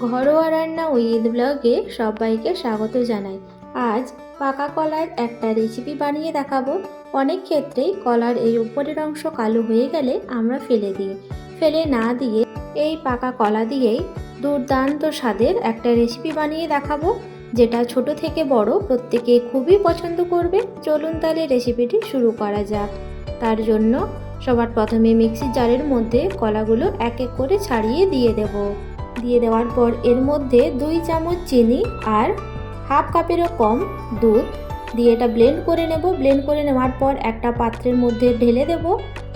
ঘরোয়া রান্না উইথ ব্লগে সবাইকে স্বাগত জানাই। আজ পাকা কলার একটা রেসিপি বানিয়ে দেখাবো। অনেক ক্ষেত্রেই কলার এই উপরের অংশ কালো হয়ে গেলে আমরা ফেলে দিই। ফেলে না দিয়ে এই পাকা কলা দিয়েই দুর্দান্ত স্বাদের একটা রেসিপি বানিয়ে দেখাবো, যেটা ছোট থেকে বড় প্রত্যেকে খুবই পছন্দ করবে। চলুন তাহলে রেসিপিটি শুরু করা যাক। তার জন্য সবার প্রথমে মিক্সি জারের মধ্যে কলাগুলো এক এক করে ছাড়িয়ে দিয়ে দেব। দিয়ে দেওয়ার পর এর মধ্যে দুই চামচ চিনি আর হাফ কাপেরও কম দুধ দিয়ে এটা ব্লেন্ড করে নেব। ব্লেন্ড করে নেওয়ার পর একটা পাত্রের মধ্যে ঢেলে দেব।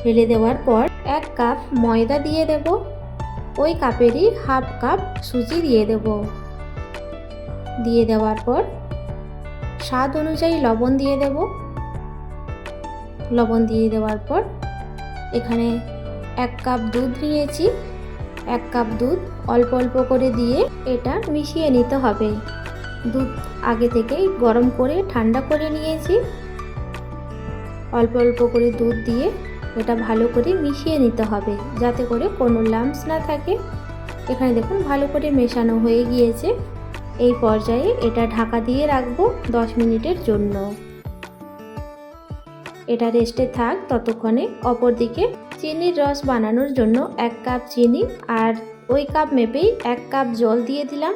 ঢেলে দেওয়ার পর এক কাপ ময়দা দিয়ে দেব। ওই কাপেরই হাফ কাপ সুজি দিয়ে দেব। দিয়ে দেওয়ার পর স্বাদ অনুযায়ী লবণ দিয়ে দেব। লবণ দিয়ে দেওয়ার পর এখানে এক কাপ দুধ নিয়েছি। এক কাপ দুধ অল্প অল্প করে দিয়ে এটা মিশিয়ে নিতে হবে। দুধ আগে থেকেই গরম করে ঠান্ডা করে নিয়েছি। অল্প অল্প করে দুধ দিয়ে এটা ভালো করে মিশিয়ে নিতে হবে যাতে করে কোনো লাম্পস না থাকে। এখানে দেখুন ভালো করে মেশানো হয়ে গিয়েছে। এই পর্যায়ে এটা ঢাকা দিয়ে রাখব দশ মিনিটের জন্য। এটা রেস্টে থাক, ততক্ষণে অপরদিকে চিনির রস বানানোর জন্য এক কাপ চিনি আর ওই কাপ মেপেই এক কাপ জল দিয়ে দিলাম।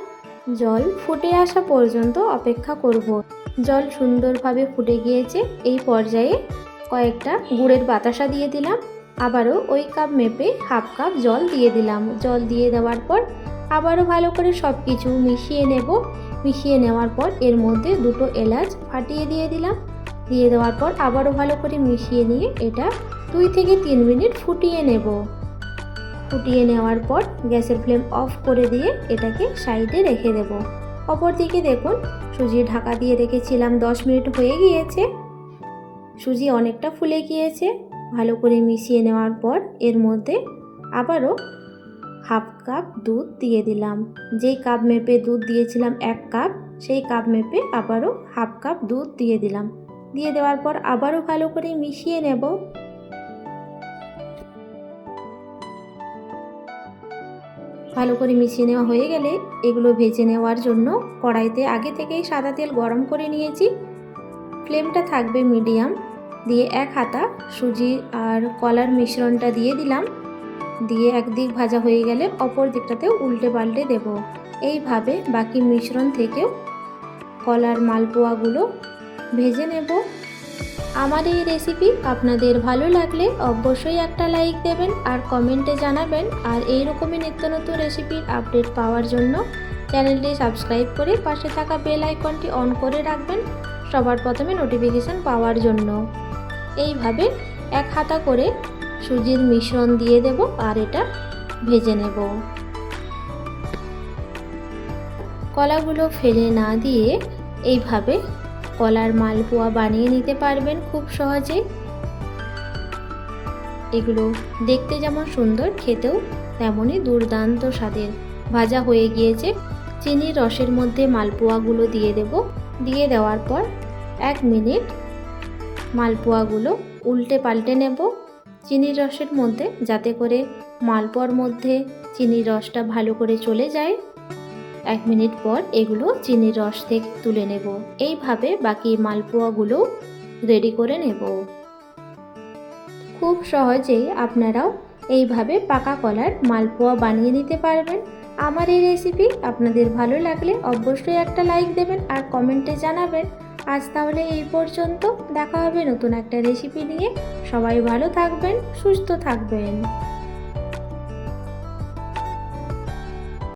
জল ফুটে আসা পর্যন্ত অপেক্ষা করব। জল সুন্দরভাবে ফুটে গিয়েছে। এই পর্যায়ে কয়েকটা গুড়ের বাতাসা দিয়ে দিলাম। আবারও ওই কাপ মেপে হাফ কাপ জল দিয়ে দিলাম। জল দিয়ে দেওয়ার পর আবারও ভালো করে সব কিছু মিশিয়ে নেব। মিশিয়ে নেওয়ার পর এর মধ্যে দুটো এলাচ ফাটিয়ে দিয়ে দিলাম। দিয়ে দেওয়ার পর আবারও ভালো করে মিশিয়ে নিয়ে এটা দুই থেকে তিন মিনিট ফুটিয়ে নেব। ফুটিয়ে নেওয়ার পর গ্যাসের ফ্লেম অফ করে দিয়ে এটাকে সাইডে রেখে দেব। অপরদিকে দেখুন, সুজি ঢাকা দিয়ে রেখেছিলাম, দশ মিনিট হয়ে গিয়েছে। সুজি অনেকটা ফুলে গিয়েছে। ভালো করে মিশিয়ে নেওয়ার পর এর মধ্যে আবারও হাফ কাপ দুধ দিয়ে দিলাম। যেই কাপ মেপে দুধ দিয়েছিলাম এক কাপ, সেই কাপ মেপে আবারও হাফ কাপ দুধ দিয়ে দিলাম। দিয়ে দেওয়ার পর আবারও ভালো করে মিশিয়ে নেব। ভালো করে মিশিয়ে নেওয়া হয়ে গেলে এগুলো ভেজে নেওয়ার জন্য কড়াইতে আগে থেকেই সাদা তেল গরম করে নিয়েছি। ফ্লেমটা থাকবে মিডিয়াম। দিয়ে এক হাতা সুজি আর কলার মিশ্রণটা দিয়ে দিলাম। দিয়ে একদিক ভাজা হয়ে গেলে অপর দিকটাতেও উল্টে পাল্টে দেব। এইভাবে বাকি মিশ্রণ থেকেও কলার মালপোয়াগুলো ভেজে নেব। আমার এই রেসিপি আপনাদের ভালো লাগলে অবশ্যই একটা লাইক দেবেন আর কমেন্টে জানাবেন আর এই রকমই নিত্য নতুন রেসিপির আপডেট পাওয়ার জন্য চ্যানেলটি সাবস্ক্রাইব করে পাশে থাকা বেল আইকনটি অন করে রাখবেন সবার প্রথমে নোটিফিকেশান পাওয়ার জন্য। এইভাবে এক হাতা করে সুজির মিশ্রণ দিয়ে দেব আর এটা ভেজে নেব। কলাগুলো ফেলে না দিয়ে এইভাবে কলার মালপোয়া বানিয়ে নিতে পারবেন খুব সহজে। এগুলো দেখতে যেমন সুন্দর, খেতেও তেমনই দুর্দান্ত স্বাদের। ভাজা হয়ে গিয়েছে, চিনির রসের মধ্যে মালপোয়াগুলো দিয়ে দেব। দিয়ে দেওয়ার পর এক মিনিট মালপোয়াগুলো উল্টে পাল্টে নেব। চিনির রসের মধ্যে, যাতে করে মালপোয়ার মধ্যে চিনির রসটা ভালো করে চলে যায়। এক মিনিট পর এগুলো চিনির রস থেকে তুলে নেব। এইভাবে বাকি মালপোয়াগুলো রেডি করে নেব। খুব সহজেই আপনারাও এইভাবে পাকা কলার মালপোয়া বানিয়ে নিতে পারবেন। আমার এই রেসিপি আপনাদের ভালো লাগলে অবশ্যই একটা লাইক দেবেন আর কমেন্টে জানাবেন। আজ তাহলে এই পর্যন্ত। দেখা হবে নতুন একটা রেসিপি নিয়ে। সবাই ভালো থাকবেন, সুস্থ থাকবেন।